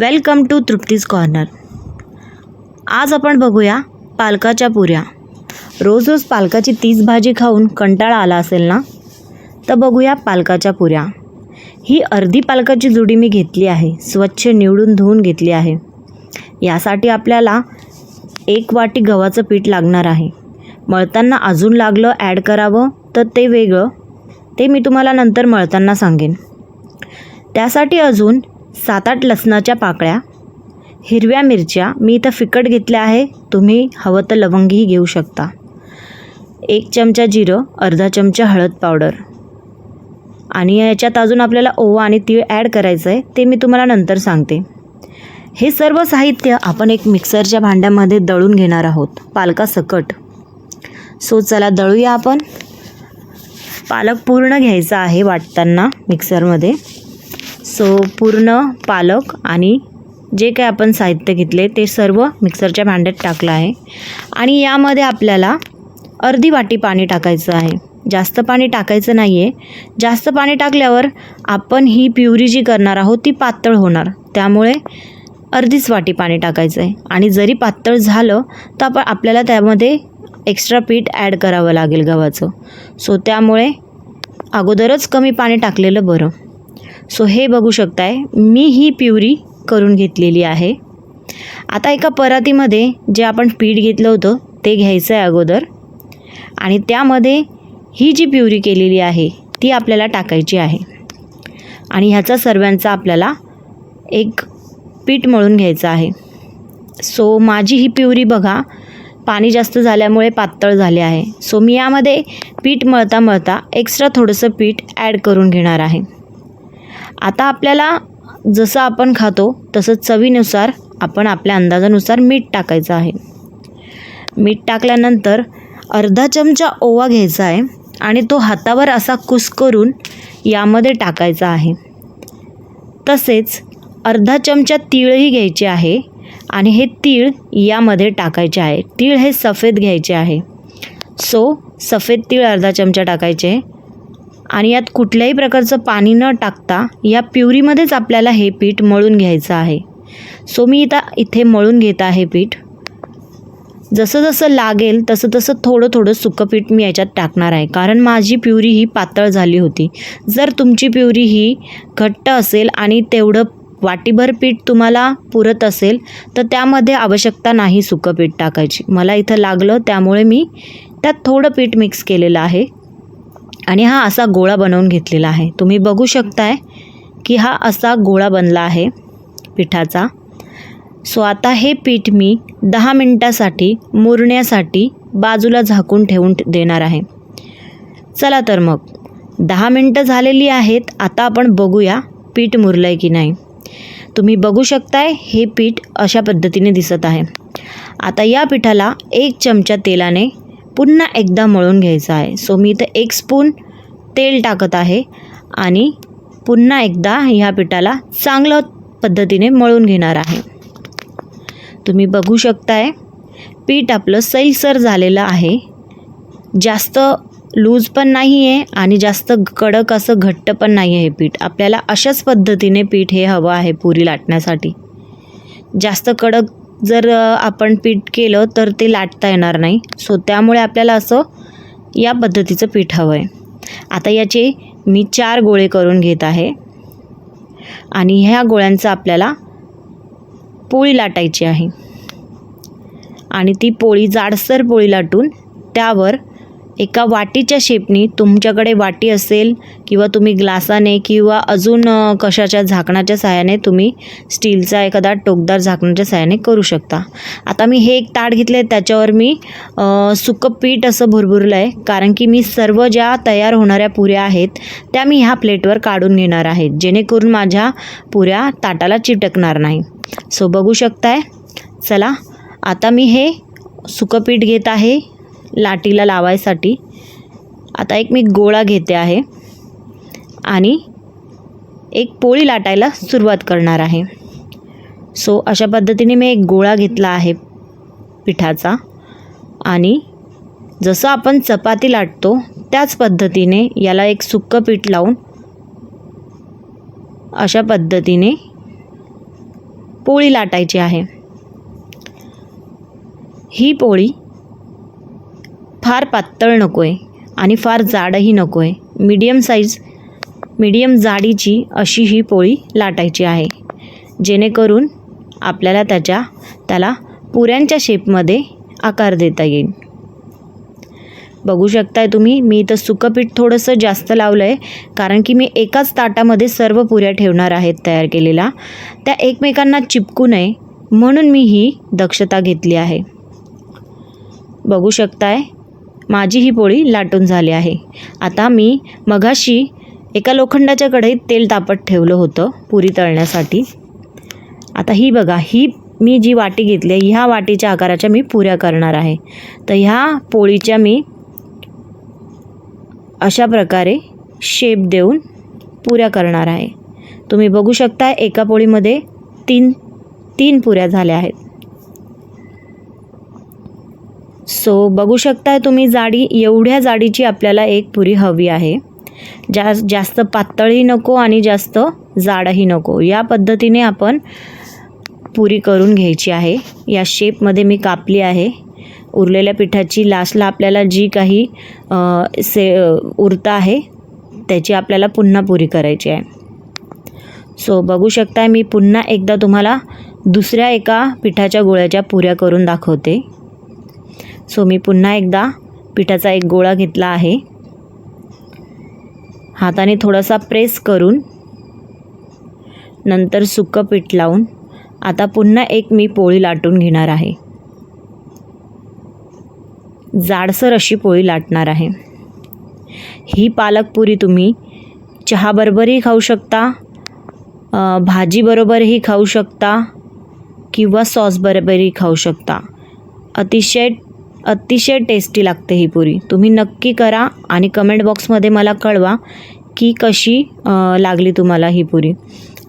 Welcome to Trupti's corner. आज आपण बघूया पालकाच्या पुऱ्या. रोज रोज पालकाची तीच भाजी खाऊन कंटाळा आला असेल ना? तर बघूया पालकाच्या पुऱ्या. ही अर्धी पालकाची जुडी मी घेतली आहे स्वच्छ निवडून धुवून घेतली आहे. यासाठी आपल्याला एक वाटी गव्हाचं पीठ लागणार आहे. मळताना अजून लागलं ॲड करावं तर ते वेगळं. ते मी तुम्हाला नंतर मळताना सांगेन. त्यासाठी अजून सात आठ लसणाच्या पाकळ्या हिरव्या मिरच्या मी इथं फिकट घेतल्या आहे तुम्ही हवं तर लवंगही घेऊ शकता. एक चमचा जिरं अर्धा चमचा हळद पावडर. आणि याच्यात अजून आपल्याला ओवा आणि तीळ ॲड करायचं आहे ते मी तुम्हाला नंतर सांगते. हे सर्व साहित्य आपण एक मिक्सरच्या भांड्यामध्ये दळून घेणार आहोत. पालका सकट. सो चला दळूया आपण. पालक पूर्ण घ्यायचा आहे वाटताना मिक्सरमध्ये सो पूर्ण पालक आणि जे काय आपण साहित्य घेतले ते सर्व मिक्सरच्या भांड्यात टाकलं आहे. आणि यामध्ये आपल्याला अर्धी वाटी पाणी टाकायचं आहे. जास्त पाणी टाकायचं नाही आहे जास्त पाणी टाकल्यावर आपण ही प्युरी जी करणार आहोत ती पातळ होणार. त्यामुळे अर्धीच वाटी पाणी टाकायचं आहे. आणि जरी पातळ झालं तर आपण आपल्याला त्यामध्ये एक्स्ट्रा पीठ ॲड करावं लागेल गव्हाचं. सो त्यामुळे अगोदरच कमी पाणी टाकलेलं बरं. सो हे बघू शकताय मी ही प्युरी करून घेतलेली आहे. आता एका परातीमध्ये जे आपण पीठ घेतलं होतं ते घ्यायचं आहे अगोदर. आणि त्यामध्ये ही जी प्युरी केलेली आहे ती आपल्याला टाकायची आहे. आणि ह्याचा सर्वांचा आपल्याला एक पीठ मळून घ्यायचं आहे. सो माझी ही प्युरी बघा पाणी जास्त झाल्यामुळे पातळ झाले आहे. सो मी यामध्ये पीठ मळता मळता एक्स्ट्रा थोडंसं पीठ ॲड करून घेणार आहे. आता आपल्याला जसं आपण खातो तसं चवीनुसार आपण आपल्या अंदाजानुसार मीठ टाकायचं आहे. मीठ टाकल्यानंतर अर्धा चमचा ओवा घ्यायचा आहे आणि तो हातावर असा कुस्करून यामध्ये टाकायचा आहे. तसेच अर्धा चमचा तीळही घ्यायचे आहे आणि हे तीळ यामध्ये टाकायचे आहे. तीळ हे सफेद घ्यायचे आहे. सो सफेद तीळ अर्धा चमचा टाकायचे. आणि यात कुठल्याही प्रकारचं पाणी न टाकता या प्युरीमध्येच आपल्याला हे पीठ मळून घ्यायचं आहे. सो मी इथं इथे मळून घेत आहे पीठ. जसं जसं लागेल तसं तसं थोडं थोडं सुकं पीठ मी याच्यात टाकणार आहे. कारण माझी प्युरी ही पातळ झाली होती. जर तुमची प्युरी ही घट्ट असेल आणि तेवढं वाटीभर पीठ तुम्हाला पुरत असेल तर त्यामध्ये आवश्यकता नाही सुकं पीठ टाकायची. मला इथं लागलं त्यामुळे मी त्यात थोडं पीठ मिक्स केलेलं आहे. आणि हा असा गोळा बनवून घेतलेला आहे. तुम्ही बघू शकताय की हा असा गोळा बनला आहे पिठाचा. सो आता हे पीठ मी दहा मिनटासाठी मुरण्यासाठी बाजूला झाकून ठेवून देणार आहे. चला तर मग. दहा मिनटं झालेली आहेत. आता आपण बघूया पीठ मुरलं आहे की नाही. तुम्ही बघू शकताय हे पीठ अशा पद्धतीने दिसत आहे. आता या पिठाला एक चमचा तेलाने पुन्हा एकदा मळून घ्यायचं आहे. सो मी इथं एक स्पून तेल टाकत आहे आणि पुन्हा एकदा ह्या पिठाला चांगलं पद्धतीने मळून घेणार आहे. तुम्ही बघू शकताय पीठ आपलं सैलसर झालेलं आहे. जास्त लूज पण नाही आहे आणि जास्त कडक असं घट्ट पण नाही आहे हे पीठ. आपल्याला अशाच पद्धतीने पीठ हे हवं आहे पुरी लाटण्यासाठी. जास्त कडक जर आपण पीठ केलं तर ते लाटता येणार नाही. सो त्यामुळे आपल्याला असं या पद्धतीचं पीठ हवं आहे आता याचे मी चार गोळे करून घेत आहे. आणि ह्या गोळ्यांचं आपल्याला पोळी लाटायची आहे. आणि ती पोळी जाडसर पोळी लाटून त्यावर एका वाटीच्या शेपनी तुमच्याकडे वाटी असेल किंवा तुम्ही ग्लासाने किंवा अजून कशाच्या झाकणाच्या साहाय्याने तुम्ही स्टीलचा एखादा टोकदार झाकणाच्या साहाय्याने करू शकता. आता मी हे एक ताट घेतले त्याच्यावर मी सुकं पीठ असं भुरभुरलं आहे कारण की मी सर्व ज्या तयार होणाऱ्या पुऱ्या आहेत त्या मी ह्या प्लेटवर काढून घेणार आहे जेणेकरून माझ्या पुऱ्या ताटाला चिटकणार नाही. सो बघू शकताय? चला आता मी हे सुकं पीठ घेत आहे. लाटीला लावायसाठी. आता एक मी गोळा घेते आहे आणि एक पोळी लाटायला सुरुवात करणार आहे. सो अशा पद्धतीने मी एक गोळा घेतला आहे पिठाचा आणि जसं आपण चपाती लाटतो त्याच पद्धतीने याला एक सुक्कं पीठ लावून अशा पद्धतीने पोळी लाटायची आहे. ही पोळी फार पातळ नको आहे आणि फार जाडही नको आहे मीडियम साईज मीडियम जाडीची अशी ही पोळी लाटायची आहे. जेणेकरून आपल्याला त्याच्या त्याला पुऱ्यांच्या शेपमध्ये आकार देता येईल. बघू शकताय तुम्ही मी इथं सुकं पीठ थोडंसं जास्त लावलं आहे कारण की मी एकाच ताटामध्ये सर्व पुऱ्या ठेवणार आहेत तयार केलेल्या. त्या एकमेकांना चिपकू नये म्हणून मी ही दक्षता घेतली आहे. बघू शकताय माझी ही पोळी लाटून झाली आहे. आता मी मघाशी एका लोखंडाच्या कढईत तेल तापत ठेवलं होतं पुरी तळण्यासाठी. आता ही बघा ही मी जी वाटी घेतली आहे ह्या वाटीच्या आकाराच्या मी पुऱ्या करणार आहे. तर ह्या पोळीच्या मी अशा प्रकारे शेप देऊन पुऱ्या करणार आहे. तुम्ही बघू शकता एका पोळीमध्ये तीन तीन पुऱ्या झाल्या आहेत. सो बघू शकताय तुम्ही जाडी एवढ्या जाडीची आपल्याला एक पुरी हवी आहे. जा जास्त पातळही नको आणि जास्त जाडही नको. या पद्धतीने आपण पुरी करून घ्यायची आहे. या शेपमध्ये मी कापली आहे. उरलेल्या पिठाची लास्टला आपल्याला जी काही से उरता आहे त्याची आपल्याला पुन्हा पुरी करायची आहे. सो बघू शकताय मी पुन्हा एकदा तुम्हाला दुसऱ्या एका पिठाच्या गोळ्याच्या पुऱ्या करून दाखवते. सो मी पुन्हा एकदा पिठाचा एक गोळा घेतला आहे. हाताने थोडासा प्रेस करून नंतर सुकं पीठ लावून आता पुन्हा एक मी पोळी लाटून घेणार आहे. जाडसर अशी पोळी लाटणार आहे. ही पालकपुरी तुम्ही चहाबरोबरही खाऊ शकता भाजीबरोबरही खाऊ शकता किंवा सॉसबरोबरही खाऊ शकता. अतिशय अतिशय टेस्टी लागते ही पुरी. तुम्ही नक्की करा आणि कमेंट बॉक्समध्ये मला कळवा की कशी लागली तुम्हाला ही पुरी.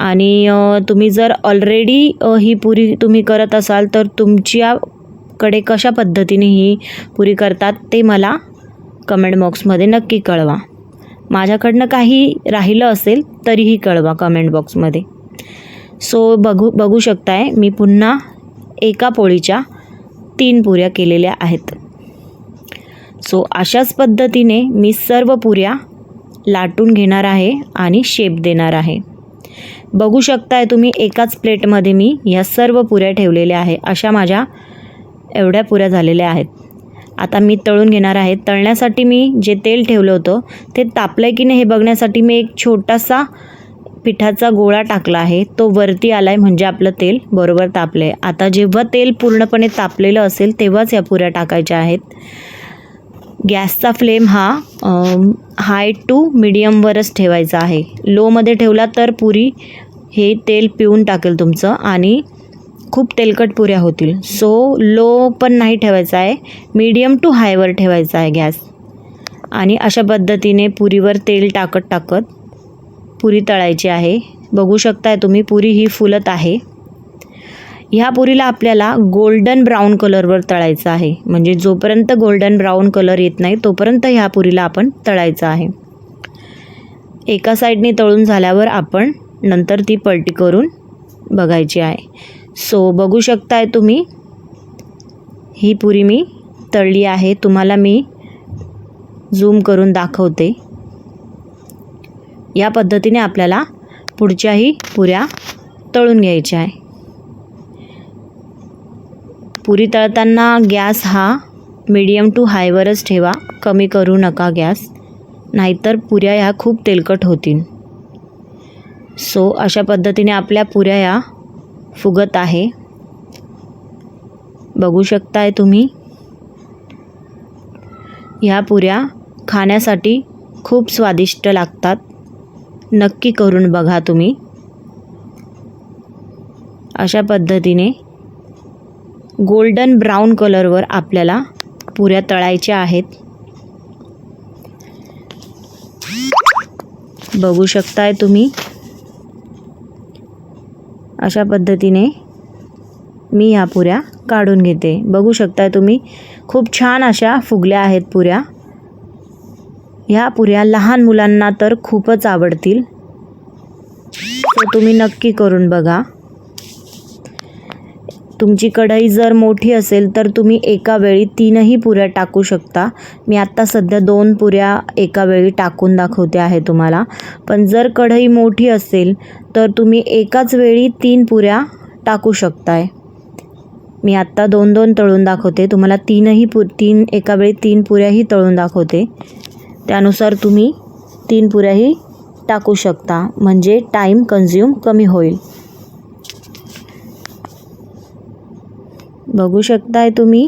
आणि तुम्ही जर ऑलरेडी ही पुरी तुम्ही करत असाल तर तुमच्याकडे कशा पद्धतीने ही पुरी करतात ते मला कमेंट बॉक्समध्ये नक्की कळवा. माझ्याकडनं काही राहिलं असेल तरीही कळवा कमेंट बॉक्समध्ये सो बघू बघू शकताय मी पुन्हा एका पोळीच्या तीन पुऱ्या केलेल्या आहेत. सो अशाच पद्धतीने मी सर्व पुऱ्या लाटून घेणार आहे आणि शेप देणार आहे. बघू शकताय तुम्ही एकाच प्लेटमध्ये मी ह्या सर्व पुऱ्या ठेवलेल्या आहे अशा माझ्या एवढ्या पुऱ्या झालेल्या आहेत. आता मी तळून घेणार आहे. तळण्यासाठी मी जे तेल ठेवलं होतं ते तापलं आहे की नाही हे बघण्यासाठी मी एक छोटासा पिठाचा गोळा टाकला आहे तो वरती आला आहे म्हणजे आपलं तेल बरोबर तापलं आहे आता जेव्हा तेल पूर्णपणे तापलेलं असेल तेव्हाच या पुऱ्या टाकायच्या आहेत. गॅसचा फ्लेम हा हाय टू मिडियमवरच ठेवायचा आहे. लोमध्ये ठेवला तर पुरी हे तेल पिऊन टाकेल तुमचं आणि खूप तेलकट पुऱ्या होतील. सो लो पण नाही ठेवायचा आहे मीडियम टू हायवर ठेवायचा आहे गॅस. आणि अशा पद्धतीने पुरीवर तेल टाकत टाकत पुरी तळायची आहे. बघू शकताय तुम्ही पुरी ही फुलत आहे. ह्या पुरीला आपल्याला गोल्डन ब्राऊन कलरवर तळायचं आहे. म्हणजे जोपर्यंत गोल्डन ब्राऊन कलर येत नाही तोपर्यंत ह्या पुरीला आपण तळायचं आहे. एका साईडने तळून झाल्यावर आपण नंतर ती पलटी करून बघायची आहे. सो बघू शकताय तुम्ही ही पुरी मी तळली आहे. तुम्हाला मी झूम करून दाखवते. या पद्धतीने आपल्याला पुढच्याही पुऱ्या तळून घ्यायच्या आहे. पुरी तळताना गॅस हा मीडियम टू हायवरच ठेवा. कमी करू नका गॅस. नाहीतर पुऱ्या ह्या खूप तेलकट होतील. सो अशा पद्धतीने आपल्या पुऱ्या ह्या फुगत आहे. बघू शकताय तुम्ही? ह्या पुऱ्या खाण्यासाठी खूप स्वादिष्ट लागतात. नक्की करून बघा तुम्ही. अशा पद्धतीने गोल्डन ब्राऊन कलरवर आपल्याला पुऱ्या तळायच्या आहेत. बघू शकताय तुम्ही. अशा पद्धतीने मी ह्या पुऱ्या काढून घेते. बघू शकताय तुम्ही खूप छान अशा फुगल्या आहेत पुऱ्या. ह्या पुऱ्या लहान मुलांना तर खूपच आवडतील. तर तुम्ही नक्की करून बघा. तुमची कढई जर मोठी असेल तर तुम्ही एका वेळी तीनही पुऱ्या टाकू शकता. मी आत्ता सध्या दोन पुऱ्या एका वेळी टाकून दाखवते आहे तुम्हाला. पण जर कढई मोठी असेल तर तुम्ही एकाच वेळी तीन पुऱ्या टाकू शकताय. मी आत्ता दोन दोन तळून दाखवते. तुम्हाला तीनही पु तीन एका वेळी तीन पुऱ्याही तळून दाखवते. त्यानुसार तुम्ही तीन पुऱ्याही टाकू शकता. म्हणजे टाईम कन्झ्युम कमी होईल. बघू शकताय तुम्ही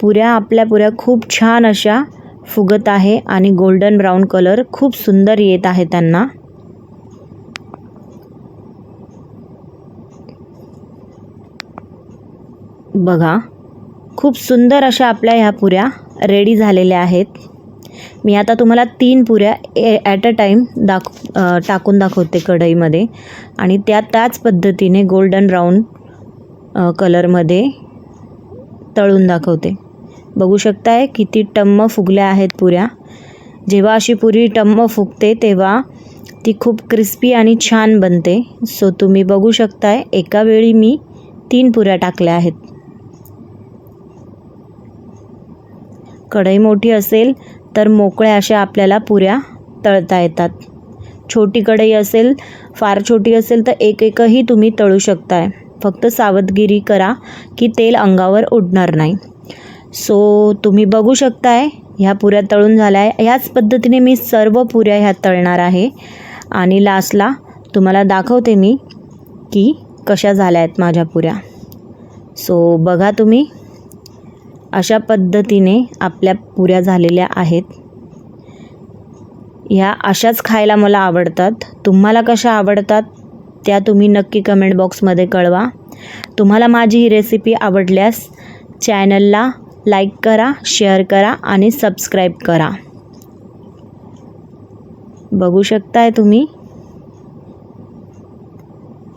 पुऱ्या आपल्या पुऱ्या खूप छान अशा फुगत आहे आणि गोल्डन ब्राऊन कलर खूप सुंदर येत आहे त्यांना. बघा खूप सुंदर अशा आपल्या ह्या पुऱ्या रेडी झालेल्या आहेत. मी आता तुम्हाला तीन पुऱ्या ए ॲट अ टाईम दाख टाकून दाखवते कढईमध्ये. आणि त्या त्याच पद्धतीने गोल्डन ब्राऊन कलरमध्ये तळून दाखवते. बघू शकताय किती टम्म फुगल्या आहेत पुऱ्या. जेव्हा अशी पुरी टम्म फुगते तेव्हा ती खूप क्रिस्पी आणि छान बनते. सो तुम्ही बघू शकताय एका वेळी मी तीन पुऱ्या टाकल्या आहेत. कढई मोठी असेल तर मोकळ्या अशा आपल्याला पुऱ्या तळता येतात. छोटी कढई असेल फार छोटी असेल तर एक एकही तुम्ही तळू शकताय. फक्त सावधगिरी करा की तेल अंगावर उडणार नाही. सो तुम्ही बघू शकताय ह्या पुऱ्या तळून झाल्या आहे ह्याच पद्धतीने मी सर्व पुऱ्या ह्या तळणार आहे. आणि लास्टला तुम्हाला दाखवते मी की कशा झाल्या आहेत माझ्या पुऱ्या. सो बघा तुम्ही. अशा पद्धतीने आपल्या पुऱ्या झालेल्या आहेत. ह्या अशाच खायला मला आवडतात. तुम्हाला कशा आवडतात त्या तुम्ही नक्की कमेंट बॉक्समध्ये कळवा. तुम्हाला माझी ही रेसिपी आवडल्यास चॅनलला लाईक करा शेअर करा आणि सबस्क्राईब करा. बघू शकताय तुम्ही?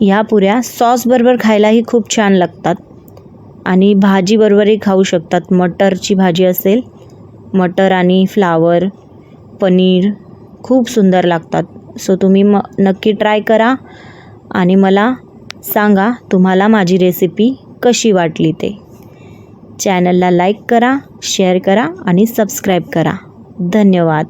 ह्या पुऱ्या सॉसबरोबर खायलाही खूप छान लागतात. आणि भाजीबरोबरही खाऊ शकतात. मटरची भाजी असेल मटर आणि फ्लावर पनीर खूप सुंदर लागतात. सो तुम्ही म नक्की ट्राय करा आणि मला सांगा तुम्हाला माझी रेसिपी कशी वाटली ते. चॅनलला लाईक करा शेअर करा आणि सबस्क्राईब करा. धन्यवाद.